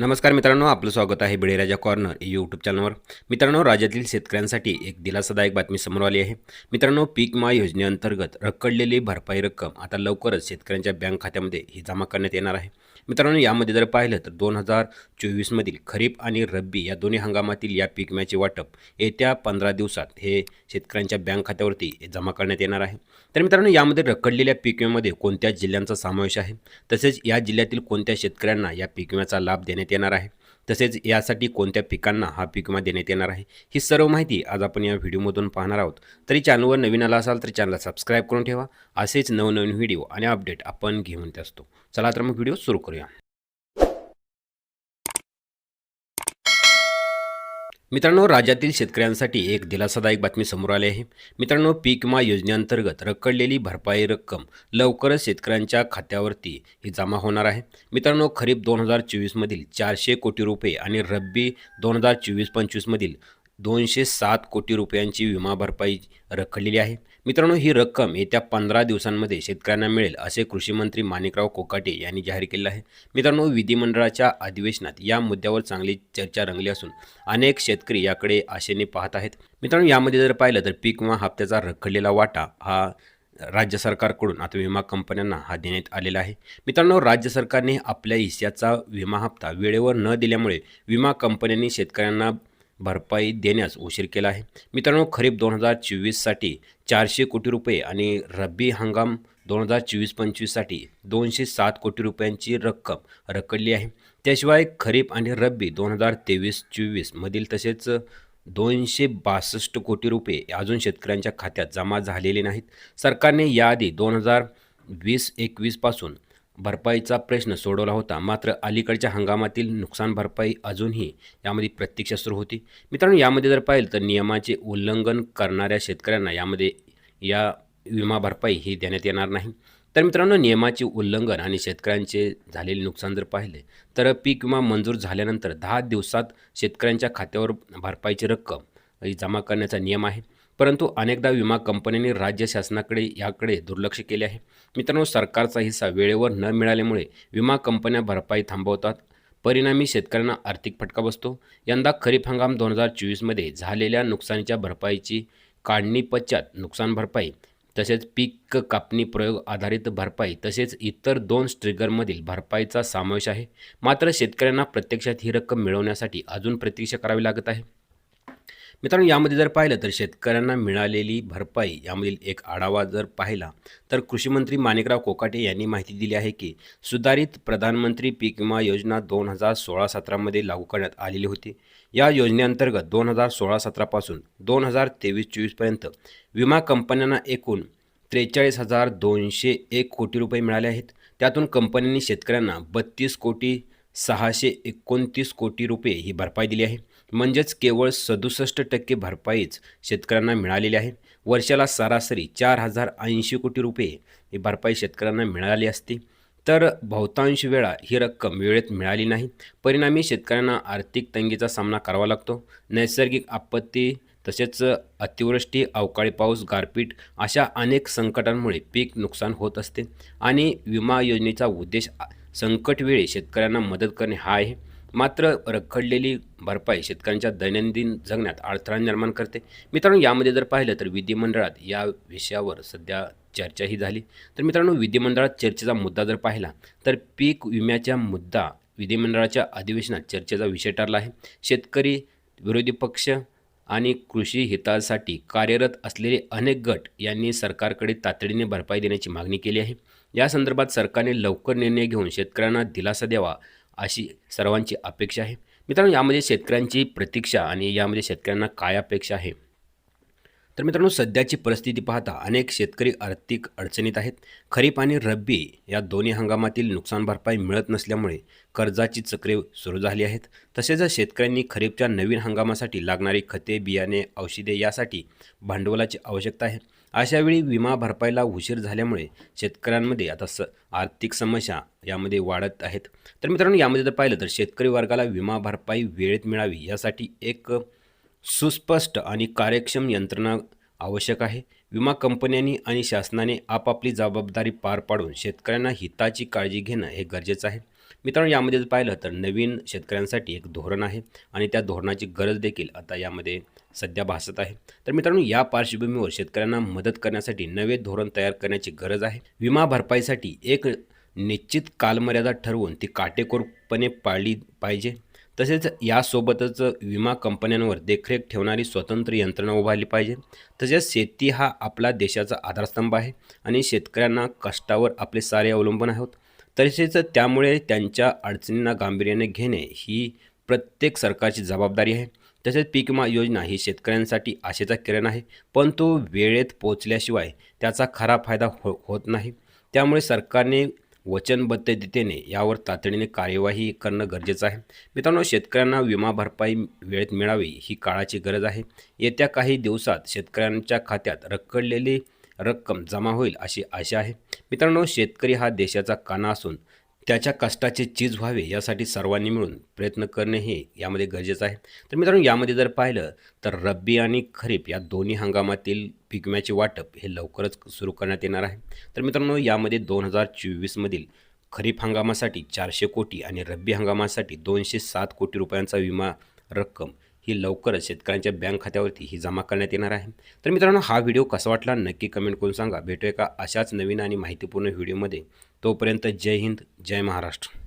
नमस्कार मित्रांनो आपलं स्वागत आहे बिळेराजा कॉर्नर यूट्यूब चॅनलवर मित्रांनो राज्यातील शेतकऱ्यांसाठी एक दिलासादायक बातमी समोर आली आहे. मित्रांनो पीक विमा योजनेअंतर्गत रखडलेली भरपाई रक्कम आता लवकरच शेतकऱ्यांच्या बँक खात्यामध्ये ही जमा करण्यात येणार आहे. मित्रांनो यामध्ये जर पाहिलं तर दोन हजार चोवीसमधील खरीप आणि रब्बी या दोन्ही हंगामातील या पीक विम्याचे वाटप येत्या पंधरा दिवसात हे शेतकऱ्यांच्या बँक खात्यावरती जमा करण्यात येणार आहे. तर मित्रांनो यामध्ये रखडलेल्या पीक विम्यामध्ये कोणत्या जिल्ह्यांचा समावेश आहे? तसेच या जिल्ह्यातील कोणत्या शेतकऱ्यांना या पीक विम्याचा लाभ देण्यात येणार आहे. तसेच यासाठी कोणत्या पिकांना हा पीक विमा देण्यात येणार आहे ही सर्व माहिती आज आपण या व्हिडिओमधून पाहणार आहोत. तरी चॅनलवर नवीन आला असाल तर चॅनलला सबस्क्राईब करून ठेवा. असेच नवनवीन व्हिडिओ आणि अपडेट आपण घेऊन येत असतो चला तर मग व्हिडिओ सुरू करूया. मित्रांनो राज्यातील शेतकऱ्यांसाठी एक दिलासादायक बातमी समोर आली आहे. मित्रांनो पीक विमा योजनेअंतर्गत रखडलेली भरपाई रक्कम लवकरच शेतकऱ्यांच्या खात्यावरती ही जमा होणार आहे. मित्रांनो खरीप दोन हजार चोवीसमधील चारशे कोटी रुपये आणि रब्बी दोन हजार चोवीस पंचवीसमधील दोनशे सात कोटी रुपयांची विमा भरपाई रखडलेली आहे. मित्रांनो ही रक्कम येत्या पंधरा दिवसांमध्ये शेतकऱ्यांना मिळेल असे कृषी मंत्री माणिकराव कोकाटे यांनी जाहीर केले आहे. मित्रांनो विधिमंडळाच्या अधिवेशनात या मुद्द्यावर चांगली चर्चा रंगली असून अनेक शेतकरी याकडे आशेने पाहत आहेत. मित्रांनो यामध्ये जर पाहिलं तर पीक विमा हप्त्याचा रखडलेला वाटा हा राज्य सरकारकडून आता विमा कंपन्यांना हा देण्यात आलेला आहे. मित्रांनो राज्य सरकारने आपल्या हिस्स्याचा विमा हप्ता वेळेवर न दिल्यामुळे विमा कंपन्यांनी शेतकऱ्यांना भरपाई देण्यास उशीर केला आहे. मित्रांनो खरीप दोन हजार चोवीससाठी चारशे कोटी रुपये आणि रब्बी हंगाम दोन हजार चोवीस पंचवीससाठी दोनशे सात कोटी रुपयांची रक्कम रखडली आहे. त्याशिवाय खरीप आणि रब्बी दोन हजार तेवीस चोवीसमधील तसेच दोनशे बासष्ट कोटी रुपये अजून शेतकऱ्यांच्या खात्यात जमा झालेले नाहीत. सरकारने याआधी दोन हजार वीस एकवीसपासून भरपाईचा प्रश्न सोडवला होता. मात्र अलीकडच्या हंगामातील नुकसान भरपाई अजूनही यामध्ये प्रत्यक्ष सुरू होती. मित्रांनो यामध्ये जर पाहिलं तर नियमाचे उल्लंघन करणाऱ्या शेतकऱ्यांना यामध्ये या विमा भरपाई ही देण्यात येणार नाही. तर मित्रांनो नियमाचे उल्लंघन आणि शेतकऱ्यांचे झालेले नुकसान जर पाहिले तर पीक विमा मंजूर झाल्यानंतर दहा दिवसात शेतकऱ्यांच्या खात्यावर भरपाईची रक्कम ही जमा करण्याचा नियम आहे. परंतु अनेकदा विमा कंपन्यांनी राज्य शासनाकडे याकडे दुर्लक्ष केले आहे. मित्रांनो सरकारचा हिस्सा वेळेवर न मिळाल्यामुळे विमा कंपन्या भरपाई थांबवतात. परिणामी शेतकऱ्यांना आर्थिक फटका बसतो. यंदा खरीप हंगाम दोन हजार चोवीसमध्ये झालेल्या नुकसानीच्या भरपाईची काढणी पश्चात नुकसान भरपाई तसेच पीक कापणी प्रयोग आधारित भरपाई तसेच इतर दोन स्ट्रिगरमधील भरपाईचा समावेश आहे. मात्र शेतकऱ्यांना प्रत्यक्षात ही रक्कम मिळवण्यासाठी अजून प्रतीक्षा करावी लागत आहे. मित्रांनो यामध्ये जर पाहिलं तर शेतकऱ्यांना मिळालेली भरपाई यामधील एक आढावा जर पाहिला तर कृषीमंत्री माणिकराव कोकाटे यांनी माहिती दिली आहे की सुधारित प्रधानमंत्री पीक विमा योजना दोन हजार सोळा सतरामध्ये लागू करण्यात आलेली होती. या योजनेअंतर्गत दोन हजार सोळा सतरापासून दोन हजार तेवीस चोवीसपर्यंत विमा कंपन्यांना एकूण त्रेचाळीस हजार दोनशे एक कोटी रुपये मिळाले आहेत. त्यातून कंपन्यांनी शेतकऱ्यांना बत्तीस कोटी सहाशे एकोणतीस कोटी रुपये ही भरपाई दिली आहे. म्हणजेच केवळ सदुसष्ट टक्के भरपाईच शेतकऱ्यांना मिळालेली आहे. वर्षाला सरासरी चार हजार ऐंशी कोटी रुपये ही भरपाई शेतकऱ्यांना मिळाली असती. तर बहुतांश वेळा ही रक्कम वेळेत मिळाली नाही. परिणामी शेतकऱ्यांना आर्थिक तंगीचा सामना करावा लागतो. नैसर्गिक आपत्ती तसेच अतिवृष्टी अवकाळी पाऊस गारपीट अशा अनेक संकटांमुळे पीक नुकसान होत असते. आणि विमा योजनेचा उद्देश संकटवेळी शेतकऱ्यांना मदत करणे हा आहे. मात्र रखडलेली भरपाई शेतकऱ्यांच्या दैनंदिन जगण्यात अडथळा निर्माण करते. मित्रांनो यामध्ये जर पाहिलं तर विधिमंडळात या विषयावर सध्या चर्चाही झाली. तर मित्रांनो विधिमंडळात चर्चेचा मुद्दा जर पाहिला तर पीक विम्याचा मुद्दा विधिमंडळाच्या अधिवेशनात चर्चेचा विषय ठरला आहे. शेतकरी विरोधी पक्ष आणि कृषी हितासाठी कार्यरत असलेले अनेक गट यांनी सरकारकडे तातडीने भरपाई देण्याची मागणी केली आहे. या संदर्भात सरकारने लवकर निर्णय घेऊन शेतकऱ्यांना दिलासा द्यावा अशी सर्वांची अपेक्षा आहे. मित्रांनो यामध्ये शेतकऱ्यांची प्रतीक्षा आणि यामध्ये शेतकऱ्यांना काय अपेक्षा आहे? तर मित्रांनो सध्याची परिस्थिती पाहता अनेक शेतकरी आर्थिक अडचणीत आहेत. खरीप आणि रब्बी या दोन्ही हंगामातील नुकसान भरपाई मिळत नसल्यामुळे कर्जाची चक्रे सुरू झाली आहेत. तसेच शेतकऱ्यांनी खरीपच्या नवीन हंगामासाठी लागणारी खते बियाणे औषधे यासाठी भांडवलाची आवश्यकता आहे. अशावेळी विमा भरपाईला उशीर झाल्यामुळे शेतकऱ्यांमध्ये आता स आर्थिक समस्या यामध्ये वाढत आहेत. तर मित्रांनो यामध्ये जर पाहिलं तर शेतकरी वर्गाला विमा भरपाई वेळेत मिळावी यासाठी एक सुस्पष्ट आणि कार्यक्षम यंत्रणा आवश्यक आहे. विमा कंपन्यांनी आणि शासनाने आपापली जबाबदारी पार पाडून शेतकऱ्यांना हिताची काळजी घेणं हे गरजेचं आहे. मित्रांनो यामध्ये जर पाहिलं तर नवीन शेतकऱ्यांसाठी एक धोरण आहे आणि त्या धोरणाची गरज देखील आता यामध्ये सध्या भासत आहे. तर मित्रांनो या पार्श्वभूमीवर शेतकऱ्यांना मदत करण्यासाठी नवे धोरण तयार करण्याची गरज आहे. विमा भरपाईसाठी एक निश्चित कालमर्यादा ठरवून ती काटेकोरपणे पाळली पाहिजे. तसेच यासोबतच विमा कंपन्यांवर देखरेख ठेवणारी स्वतंत्र यंत्रणा उभारली पाहिजे. तसेच शेती हा आपला देशाचा आधारस्तंभ आहे आणि शेतकऱ्यांना कष्टावर आपले सारे अवलंबून आहोत. तसेच त्यामुळे त्यांच्या अडचणींना गांभीर्याने घेणे ही प्रत्येक सरकारची जबाबदारी आहे. तसेच पीक विमा योजना ही शेतकऱ्यांसाठी आशेचा किरण आहे. पण तो वेळेत पोचल्याशिवाय त्याचा खरा फायदा हो होत नाही. त्यामुळे सरकारने वचनबद्धतेने यावर तातडीने कार्यवाही करणं गरजेचं आहे. मित्रांनो शेतकऱ्यांना विमा भरपाई वेळेत मिळावी ही काळाची गरज आहे. येत्या काही दिवसात शेतकऱ्यांच्या खात्यात रखडलेली रक्कम जमा होईल अशी आशा आहे. मित्रांनो शेतकरी हा देशाचा काना असून त्याच्या कष्टाचे चीज व्हावे यासाठी सर्वांनी मिळून प्रयत्न करणे हे यामध्ये गरजेचं आहे. तर मित्रांनो यामध्ये जर पाहिलं तर रब्बी आणि खरीप या दोन्ही हंगामातील पीक विम्याचे वाटप हे लवकरच सुरू करण्यात येणार आहे. तर मित्रांनो यामध्ये दोन हजार चोवीसमधील खरीप हंगामासाठी चारशे कोटी आणि रब्बी हंगामासाठी दोनशे सात कोटी रुपयांचा विमा रक्कम ही लवकरच शेतकऱ्यांच्या बँक खात्यावरती ही जमा करण्यात येणार आहे. तर मित्रांनो हा व्हिडिओ कसा वाटला नक्की कमेंट करून सांगा. भेटूया का अशाच नवीन आणि माहितीपूर्ण व्हिडिओमध्ये. तोपर्यंत जय हिंद जय महाराष्ट्र.